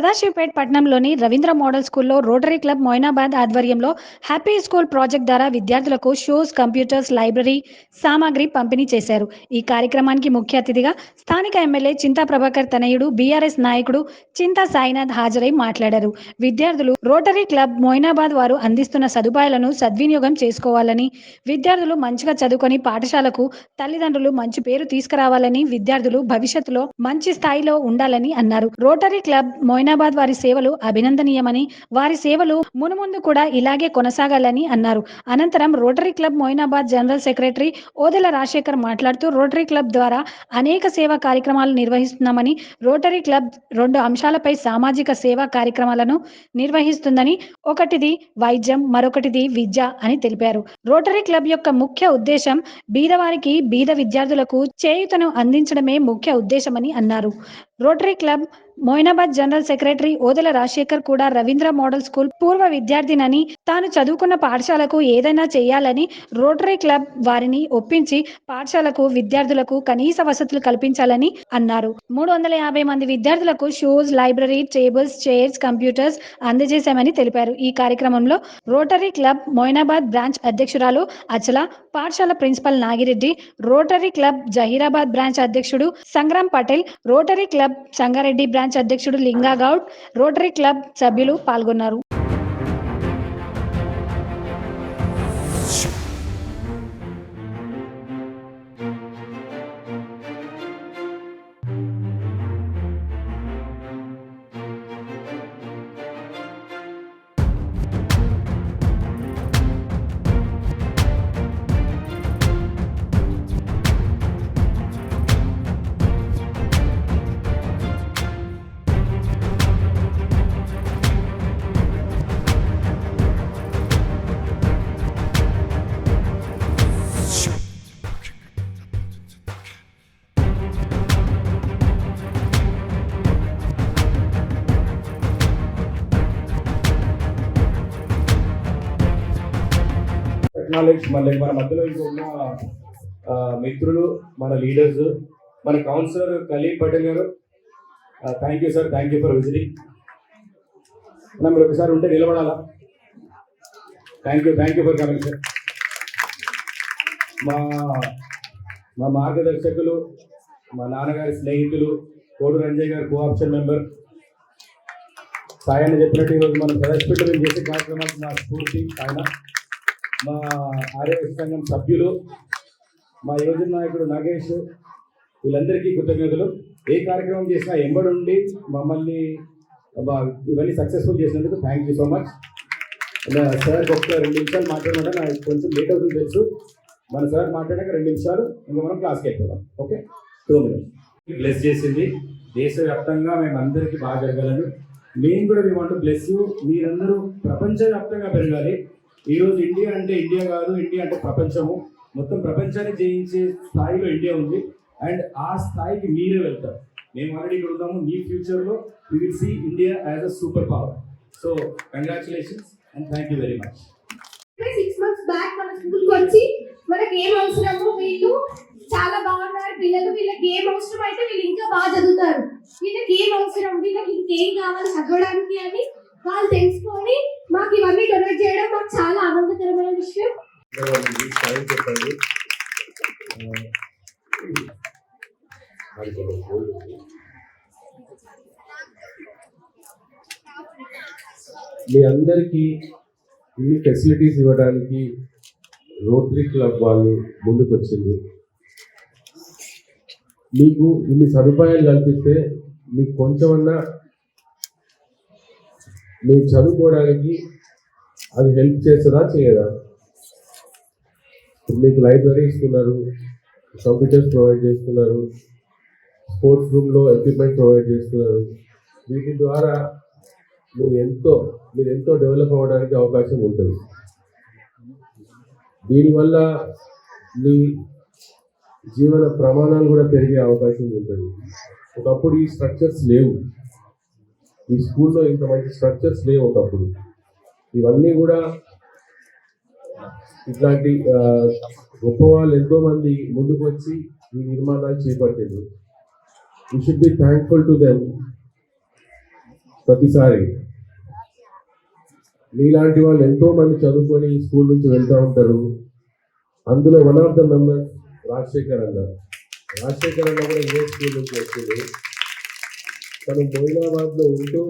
సదాశివపేట్ పట్టణంలోని రవీంద్ర మోడల్ స్కూల్లో rotary club Moinabad ఆధ్వర్యంలో హ్యాపీ స్కూల్ ప్రాజెక్ట్ ద్వారా విద్యార్థులకు షూస్ కంప్యూటర్స్ లైబ్రరీ సామాగ్రి పంపిణీ చేశారు. ఈ కార్యక్రమానికి ముఖ్య అతిథిగా స్థానిక ఎమ్మెల్యే చింతా ప్రభాకర్ తనయుడు బీఆర్ఎస్ నాయకుడు చింతా సాయినాథ్ హాజరై మాట్లాడారు. విద్యార్థులు రోటరీ క్లబ్ మొయినాబాద్ వారు అందిస్తున్న సదుపాయాలను సద్వినియోగం చేసుకోవాలని విద్యార్థులు మంచిగా చదువుకొని పాఠశాలకు తల్లిదండ్రులు మంచి పేరు తీసుకురావాలని విద్యార్థులు భవిష్యత్తులో మంచి స్థాయిలో ఉండాలని అన్నారు. రోటరీ క్లబ్ మొయినాబాద్ వారి సేవలు అభినందనీయమని వారి సేవలు మునుముందు కూడా ఇలాగే కొనసాగాలని అన్నారు. అనంతరం rotary club Moinabad general secretary Odela Rajasekhar మాట్లాడుతూ రోటరీ క్లబ్ ద్వారా అనేక సేవా కార్యక్రమాలు నిర్వహిస్తున్నామని రోటరీ క్లబ్ రెండు అంశాలపై సామాజిక సేవా కార్యక్రమాలను నిర్వహిస్తుందని ఒకటిది వైద్యం మరొకటిది విద్య అని తెలిపారు. రోటరీ క్లబ్ యొక్క ముఖ్య ఉద్దేశం బీదవారికి బీద విద్యార్థులకు చేయూతను అందించడమే ముఖ్య ఉద్దేశమని అన్నారు. Rotary club Moinabad general secretary Odela Rajasekhar కూడా రవీంద్ర మోడల్ స్కూల్ పూర్వ విద్యార్థినని తాను చదువుకున్న పాఠశాలకు ఏదైనా చేయాలని రోటరీ క్లబ్ వారిని ఒప్పించి పాఠశాలకు విద్యార్థులకు కనీస వసతులు కల్పించాలని అన్నారు. మూడు వందల యాభై మంది విద్యార్థులకు shoes library tables chairs computers అందజేశామని తెలిపారు. ఈ కార్యక్రమంలో రోటరీ క్లబ్ మోయినాబాద్ బ్రాంచ్ అధ్యక్షురాలు అచల పాఠశాల principal Nagireddy rotary club Zaheerabad branch అధ్యక్షుడు Sangram Patel rotary club Sangareddy branch అధ్యక్షుడు లింగా గౌడ్ రోటరీ క్లబ్ సభ్యులు పాల్గొన్నారు. టెక్నాలజీ మళ్ళీ మన మధ్యలో ఇంకా ఉన్న మిత్రులు మన లీడర్స్ మన కౌన్సిలర్ కలీం పటేల్ గారు. Thank you sir thank you for visiting మీరు ఒకసారి ఉంటే నిలబడాలా? Thank you thank you for coming sir మా మా మార్గదర్శకులు మా నాన్నగారి స్నేహితులు కోడు రంజయ్ గారు కోఆప్షన్ మెంబర్ సాయాన్ని చెప్పినట్టు ఈరోజు మనం సదస్పెట్టలు చేసే కార్యక్రమానికి నా స్ఫూర్తి ఆయన. మా ఆర్యవైశ్య సంఘం సభ్యులు మా యువజన నాయకుడు నాగేష్ వీళ్ళందరికీ కృతజ్ఞతలు. ఏ కార్యక్రమం చేసినా ఎంబడుండి మమ్మల్ని బా- ఇవన్నీ సక్సెస్ఫుల్ చేసినందుకు thank you so much sir ఒక రెండు నిమిషాలు మాట్లాడమంటే నాకు కొంచెం లేట్ అవుతుంది తెలుసు. మన సార్ మాట్లాడాక రెండు నిమిషాలు ఇంకా మనం క్లాస్కి వెళ్ళిపోదాం. ఓకే? టూ మినిట్స్ బ్లెస్ చేసింది. దేశవ్యాప్తంగా మేము అందరికీ బాగా జరగాలని. మేము కూడా మేము అంటూ బ్లెస్ యూ మీరందరూ ప్రపంచవ్యాప్తంగా పెరగాలి. ఈరోజు ఇండియా అంటే ఇండియా కాదు ఇండియా అంటే ప్రపంచము. మొత్తం ప్రపంచాన్ని జయించే స్థాయిలో ఇండియా ఉంది. అండ్ ఆ స్థాయికి మీరే వెళ్తారు. మేము ఆల్రెడీ ఇక్కడ ఉన్నాము. మీ ఫ్యూచర్లో you will see India as a super power so congratulations and thank you very much six months back మన స్కూల్కి వచ్చి మనకి ఏం అవసరమో వీళ్ళు చాలా బాగున్నారు. పిల్లలు వీళ్ళకి ఏం అవసరం అయితే వీళ్ళు ఇంకా బాగా చదువుతారు. వీళ్ళకి ఏం అవసరం? వీళ్ళకి ఇంకేం కావాలి చదవడానికి అని వాళ్ళు తెలుసుకొని చెప్పండి మీ అందరికీ ఇన్ని ఫెసిలిటీస్ ఇవ్వడానికి రోటరీ క్లబ్ వాళ్ళు ముందుకు వచ్చింది మీకు ఇన్ని సదుపాయాలు కల్పిస్తే మీకు కొంచెమన్నా మీరు చదువుకోవడానికి అది హెల్ప్ చేస్తుందా చేయదా? మీకు లైబ్రరీ ఇస్తున్నారు కంప్యూటర్స్ ప్రొవైడ్ చేస్తున్నారు స్పోర్ట్స్ రూమ్లో ఎక్విప్మెంట్ ప్రొవైడ్ చేస్తున్నారు. వీటి ద్వారా మీరు ఎంతో మీరు ఎంతో డెవలప్ అవ్వడానికి అవకాశం ఉంటుంది. దీనివల్ల మీ జీవన ప్రమాణాలు కూడా పెరిగే అవకాశం ఉంటుంది. ఒకప్పుడు ఈ స్ట్రక్చర్స్ లేవు. ఈ స్కూల్లో ఇంత మంచి స్ట్రక్చర్స్ లేవు ఒకప్పుడు. ఇవన్నీ కూడా ఇట్లాంటి గొప్ప వాళ్ళు ఎంతో మంది ముందుకు వచ్చి ఈ నిర్మాణాలు చేపట్టారు you should be thankful to them ప్రతిసారి. మీలాంటి వాళ్ళు ఎంతో మంది చదువుకొని స్కూల్ నుంచి వెళ్తూ ఉంటారు. అందులో one of the member Rajasekhar అన్న. రాజశేఖర్ అన్న కూడా ఇదే స్కూల్ నుంచి వచ్చింది తను మొయినాబాద్లో ఉంటూ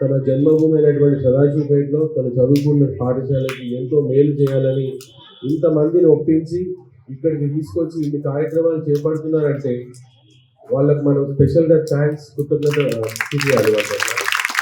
తన జన్మభూమి అయినటువంటి సదాశివపేటలో తన చదువుకున్న పాఠశాలకి ఎంతో మేలు చేయాలని ఇంతమందిని ఒప్పించి ఇక్కడికి తీసుకొచ్చి ఇన్ని కార్యక్రమాలు చేపడుతున్నారంటే వాళ్ళకి మనం స్పెషల్గా థ్యాంక్స్ కృతజ్ఞత చూపించాలి వాళ్ళకి.